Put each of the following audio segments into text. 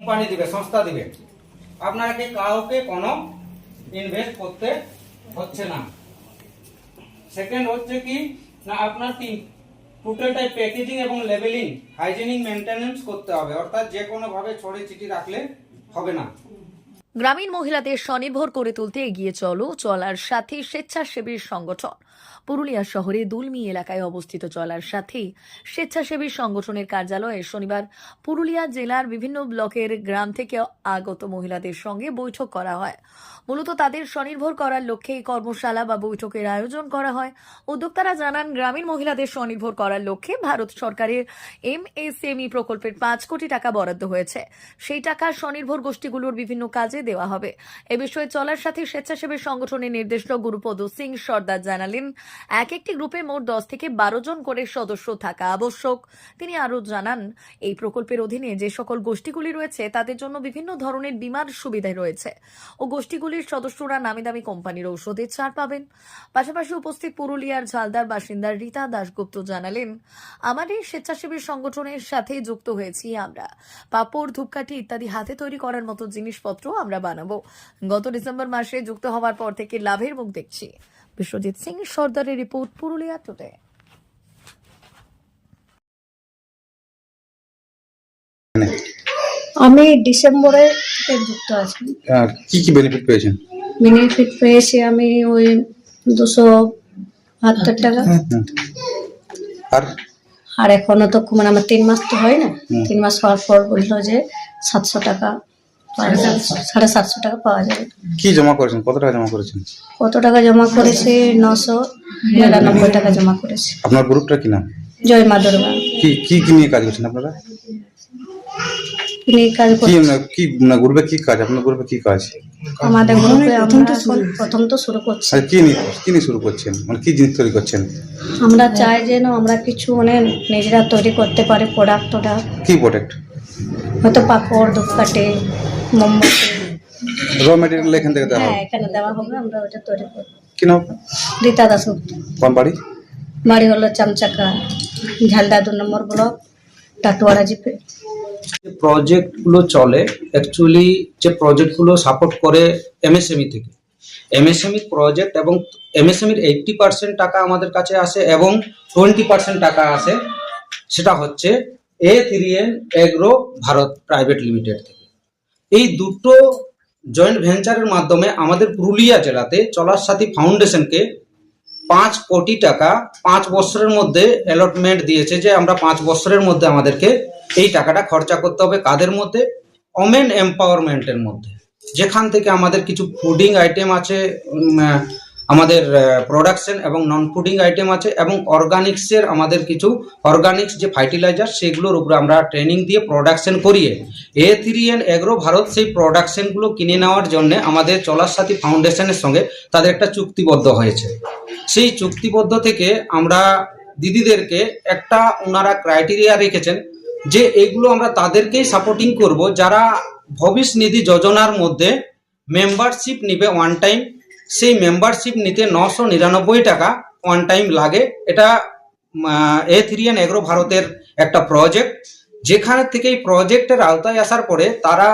Company দিবে, সংস্থা দিবে। আপনাকে কাউকে কোনো ইনভেস্ট করতে হচ্ছে না। সেকেন্ড হচ্ছে কি, না, আপনার তিন টোটালটাই প্যাকেজিং এবং লেবেলিং হাইজেনিক মেনটেনেন্স করতে হবে। অর্থাৎ যে কোনোভাবে ছড়ে চিঠি রাখলে হবে না। গ্রামীণ মহিলাদের স্বনির্ভর করে তুলতে এগিয়ে চলো, চলার সাথে স্বেচ্ছাসেবী সংগঠন। পুরুলিয়া শহরে দুলমি এলাকায় অবস্থিত চলার সাথে স্বেচ্ছাসেবী সংগঠনের কার্যালয়ে শনিবার পুরুলিয়া জেলার বিভিন্ন ব্লকের গ্রাম থেকে আগত মহিলাদের সঙ্গে বৈঠক করা হয়। মূলত তাদের স্বনির্ভর করার লক্ষ্যে এই কর্মশালা বা বৈঠকের আয়োজন করা হয়। উদ্যোক্তারা জানান, গ্রামীণ মহিলাদের স্বনির্ভর করার লক্ষ্যে ভারত সরকারের এমএসএমই প্রকল্পের পাঁচ কোটি টাকা বরাদ্দ হয়েছে। সেই টাকা স্বনির্ভর গোষ্ঠীগুলোর বিভিন্ন কাজে দেওয়া হবে। এ বিষয়ে চলার সাথে স্বেচ্ছাসেবী সংগঠনের নির্দেশক গুরুপদ সিং সর্দার জানালেন, এক একটি গ্রুপে মোট দশ থেকে বারো জন করে সদস্য থাকা আবশ্যক। তিনি আরও জানান, এই প্রকল্পের অধীনে যে সকল গোষ্ঠীগুলি রয়েছে, তাদের জন্য বিভিন্ন ধরনের বিমার সুবিধা রয়েছে ও গোষ্ঠীগুলির সদস্যরা নামি দামি কোম্পানির ঔষধের ছাড় পাবেন। পাশাপাশি উপস্থিত পুরুলিয়ার ঝালদার বাসিন্দা রীতা দাশগুপ্ত জানালেন, আমাদের স্বেচ্ছাসেবী সংগঠনের সাথে যুক্ত হয়েছি আমরা। পাপড়, ধূপকাঠি ইত্যাদি হাতে তৈরি করার মতো জিনিসপত্র আমরা বানাবো। গত ডিসেম্বর মাসে যুক্ত হওয়ার পর থেকে লাভের মুখ দেখছি। বিশ্বজিৎ সিং সর্দারের রিপোর্ট পুরুলিয়া টুডে আমি ডিসেম্বরে যুক্ত আছি। আর কি কি বেনিফিট পেয়েছেন? বেনিফিট পেয়েছি আমি ওই দুশো বাহাত্তর টাকা। আর? আর এখনও তো মানে আমার তিন মাস তো হয় না। তিন মাস হওয়ার পর বলল যে সাতশো টাকা সাড়ে সাতশো টাকা পাওয়া যাবে। কি জমা করেছেন? কত টাকা জমা করেছেন? কত টাকা জমা করেছে? নশো নিরানব্বই টাকা জমা করেছে। আপনার গ্রুপটা কি নাম? জয় মা দুর্গা। কি কি কি নিয়ে কাজ করছেন আপনারা? কাজ কি করছে। না কি না গ্রুপে কি কাজ? আপনার গ্রুপে কি কাজ? আমাদের গ্রুপে প্রথম তো শুরু করছি। আর কি নিয়ে কি নিয়ে শুরু করছেন? মানে কি জিনিস তৈরি করছেন? আমরা চাই যেন আমরা কিছু মানে নিজেরা তৈরি করতে পারি প্রোডাক্ট টোডাক্ট কি প্রোডাক্ট হয়তো পাপড় ধূপকাঠি মোমবাতি। র মেটেরিয়াল এখান থেকে দেওয়া হ্যাঁ হবে এখানে দেওয়া হবে আমরা ওটা তৈরি করব। কি নাম? রীতা দাসগুপ্ত। কোন বাড়ি? বাড়ি হলো চামচাকা ঝালদা দু নম্বর ব্লক টাটুয়ারা জিপে। যে প্রজেক্টগুলো চলে অ্যাকচুয়ালি যে প্রজেক্টগুলো সাপোর্ট করে এমএসএমই E থেকে। এমএসএমই প্রজেক্ট এবং এমএসএমইর এইটটি পার্সেন্ট টাকা আমাদের কাছে আসে এবং টোয়েন্টি পার্সেন্ট টাকা আসে সেটা হচ্ছে A three N agro Bharat private limited থেকে। এই দুটো জয়েন্ট ভেঞ্চারের মাধ্যমে আমাদের পুরুলিয়া জেলাতে চলার সাথী ফাউন্ডেশনকে পাঁচ কোটি টাকা, পাঁচ বছরের মধ্যে অ্যালটমেন্ট দিয়েছে যে আমরা পাঁচ বছরের মধ্যে আমাদেরকে এই টাকাটা খরচা করতে হবে। কাদের মধ্যে? অমেন এম্পাওয়ারমেন্টের মধ্যে। যেখান থেকে আমাদের কিছু ফুডিং আইটেম আছে আমাদের প্রোডাকশন এবং নন ফুডিং আইটেম আছে এবং অর্গানিক্সের আমাদের কিছু অর্গানিক্স যে ফার্টিলাইজার সেগুলোর উপরে আমরা ট্রেনিং দিয়ে প্রোডাকশন করিয়ে A three N agro Bharat সেই প্রোডাকশনগুলো কিনে নেওয়ার জন্য আমাদের চলার সাথী ফাউন্ডেশনের সঙ্গে তাদের একটা চুক্তিবদ্ধ হয়েছে। সেই চুক্তিবদ্ধ থেকে আমরা দিদিদেরকে একটা ওনারা ক্রাইটেরিয়া রেখেছেন যে এগুলো আমরা তাদেরকেই সাপোর্টিং করব, যারা ভবিষ্য নিধি যোজনার মধ্যে মেম্বারশিপ নিবে ওয়ান টাইম সেই মেম্বারশিপ নিতে নশো নিরানব্বই টাকা ওয়ান টাইম লাগে। এটা এ থ্রি এন এগ্রো ভারতের একটা প্রজেক্ট যেখানে থেকে এই প্রজেক্টের আওতায় আসার পরে তারা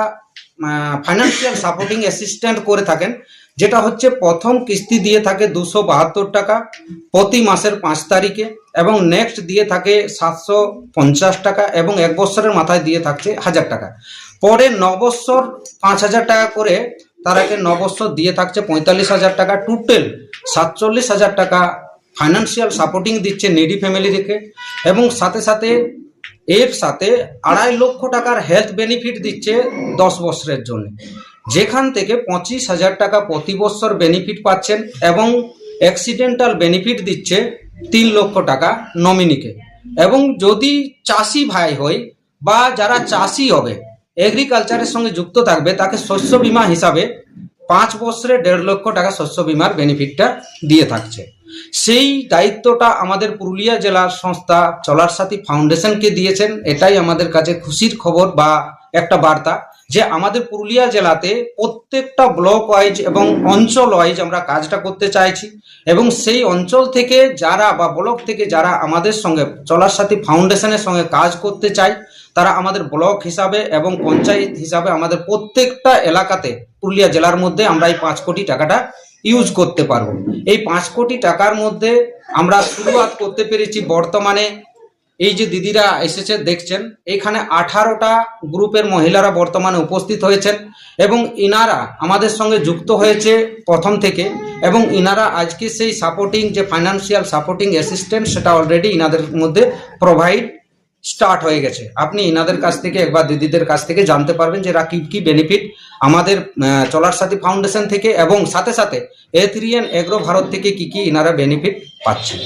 ফাইন্যান্সিয়াল সাপোর্টিং অ্যাসিস্ট্যান্ট করে থাকেন, যেটা হচ্ছে প্রথম কিস্তি দিয়ে থাকে দুশো বাহাত্তর টাকা প্রতি মাসের পাঁচ তারিখে এবং নেক্সট দিয়ে থাকে সাতশো পঞ্চাশ টাকা এবং এক বছরের মাথায় দিয়ে থাকছে হাজার টাকা। পরে নবৎসর পাঁচ হাজার টাকা করে তারাকে নবৎসর দিয়ে থাকছে পঁয়তাল্লিশ হাজার টাকা টোটাল সাতচল্লিশ হাজার টাকা ফাইন্যান্সিয়াল সাপোর্টিং দিচ্ছে নেডি ফ্যামিলি থেকে এবং সাথে সাথে এর সাথে আড়াই লক্ষ টাকার হেলথ বেনিফিট দিচ্ছে দশ বছরের জন্য। যেখান থেকে পঁচিশ হাজার টাকা প্রতি বছর বেনিফিট পাচ্ছেন এবং অ্যাক্সিডেন্টাল বেনিফিট দিচ্ছে তিন লক্ষ টাকা নমিনিকে এবং যদি চাষি ভাই হয় বা যারা চাষি হবে এগ্রিকালচারের সঙ্গে যুক্ত থাকবে, তাকে শস্য বিমা হিসাবে পাঁচ বছরে দেড় লক্ষ টাকা শস্য বিমার বেনিফিটটা দিয়ে থাকছে। সেই দায়িত্বটা আমাদের পুরুলিয়া জেলার সংস্থা চলার সাথী ফাউন্ডেশনকে দিয়েছেন, এটাই আমাদের কাছে খুশির খবর বা একটা বার্তা। যে আমাদের পুরুলিয়া জেলাতে প্রত্যেকটা ব্লক ওয়াইজ এবং অঞ্চল ওয়াইজ আমরা কাজটা করতে চাইছি এবং সেই অঞ্চল থেকে যারা বা ব্লক থেকে যারা আমাদের সঙ্গে চলার সাথী ফাউন্ডেশনের সঙ্গে কাজ করতে চায় তারা আমাদের ব্লক হিসাবে এবং পঞ্চায়েত হিসাবে আমাদের প্রত্যেকটা এলাকাতে পুরুলিয়া জেলার মধ্যে আমরা এই পাঁচ কোটি টাকাটা ইউজ করতে পারব। এই পাঁচ কোটি টাকার মধ্যে আমরা শুরুয়াত করতে পেরেছি বর্তমানে এই যে দিদিরা এসেছে, দেখছেন, এখানে আঠারোটা গ্রুপের মহিলারা বর্তমানে উপস্থিত হয়েছেন এবং ইনারা আমাদের সঙ্গে যুক্ত হয়েছে প্রথম থেকে এবং ইনারা আজকে সেই সাপোর্টিং যে ফাইন্যান্সিয়াল সাপোর্টিং অ্যাসিস্ট্যান্ট সেটা অলরেডি ইনাদের মধ্যে প্রোভাইড স্টার্ট হয়ে গেছে। আপনি ইনাদের কাছ থেকে একবার দিদিদের কাছ থেকে জানতে পারবেন যে এরা কি কি বেনিফিট আমাদের চলার সাথী ফাউন্ডেশন থেকে এবং সাথে সাথে এথরিয়ান এগ্রো ভারত থেকে কি কি ইনারা বেনিফিট পাচ্ছেন।